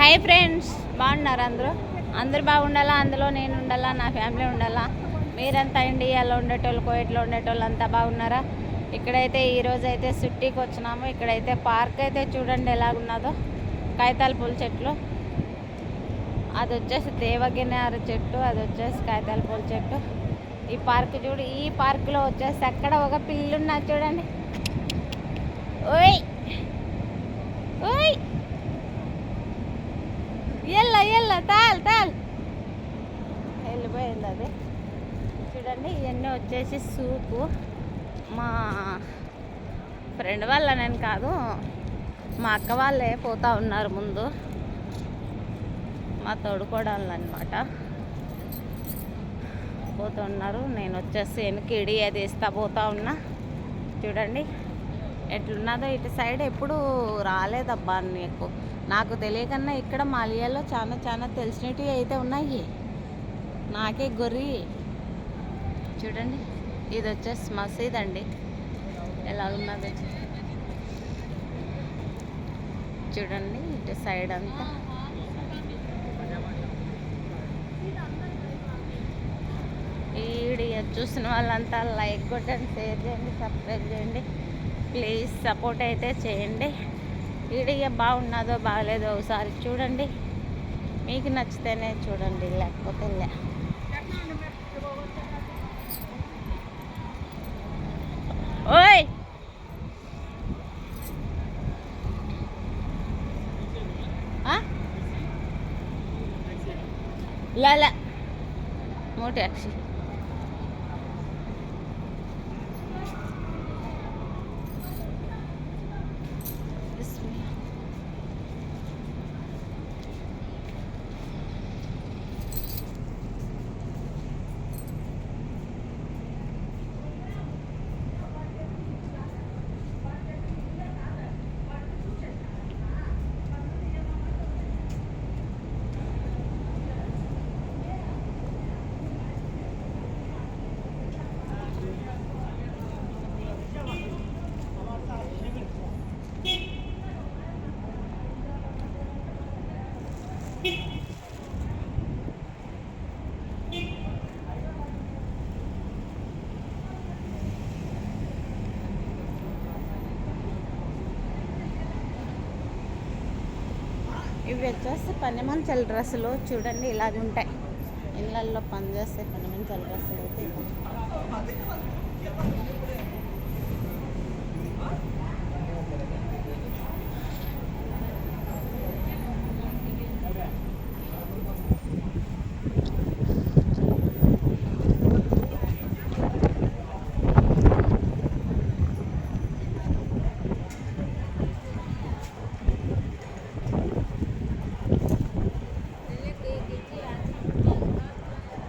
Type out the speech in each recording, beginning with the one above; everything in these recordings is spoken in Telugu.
హాయ్ ఫ్రెండ్స్ బాగున్నారు అందరూ? అందరు బాగుండాలా? అందులో నేను ఉండాలా? నా ఫ్యామిలీ ఉండాలా? మీరంతా ఇండియాలో ఉండేటోళ్ళు కోయిట్లో ఉండేటోళ్ళు అంతా బాగున్నారా? ఇక్కడైతే ఈరోజు అయితే సుట్టికి వచ్చినాము. ఇక్కడైతే పార్క్ అయితే చూడండి ఎలాగున్నదో. కాగితాల పూల చెట్లు. అది వచ్చేసి దేవగినార చెట్టు అది వచ్చేసి కాగితాల పూల చెట్టు. ఈ పార్క్ చూడు ఈ పార్కులో వచ్చేసి అక్కడ ఒక పిల్లున్నా చూడండి. వెళ్ళిపోయింది చూడండి ఇవన్నీ వచ్చేసి సూపు. మా ఫ్రెండ్ వాళ్ళ నేను కాదు మా అక్క వాళ్ళే పోతా ఉన్నారు ముందు. మా తోడుకోడాలు అనమాట పోతూ ఉన్నారు. నేను వచ్చేసి వెనక్కి ఇడి అది ఇస్తా పోతా ఉన్నా. చూడండి ఎట్లున్నదో ఇటు సైడ్ ఎప్పుడు రాలేదబ్బా నీకు నాకు తెలియకన్నా ఇక్కడ మాలియాలో చాలా చాలా తెలిసినవి అయితే ఉన్నాయి. నాకే గొర్రి. చూడండి ఇది వచ్చేసి మసీద్ అండి. ఎలా ఉన్నది చూడండి ఇటు సైడ్ అంతా. ఈ వీడియో చూసిన వాళ్ళంతా లైక్ కొట్టండి షేర్ చేయండి సబ్స్క్రైబ్ చేయండి. ప్లీజ్ సపోర్ట్ అయితే చేయండి. వీడియో బాగున్నదో బాగలేదో ఒకసారి చూడండి. మీకు నచ్చితేనే చూడండి లేకపోతే లే. ఓయ్! ఆ? లా లా. మో ఇవి వచ్చేసి పని డ్రెస్సులు చూడండి ఇలాగ ఉంటాయి. ఇళ్ళల్లో పనిచేస్తే పని డ్రెస్సులు అయితే.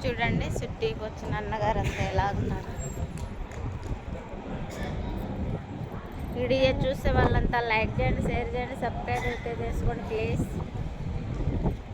చూడండి సుట్టికి వచ్చిన అన్నగారు అంతా ఎలాగున్నారు వీడియో చూసే వాళ్ళంతా లైక్ చేయండి షేర్ చేయండి సబ్స్క్రైబ్ అయితే చేసుకోండి ప్లీజ్.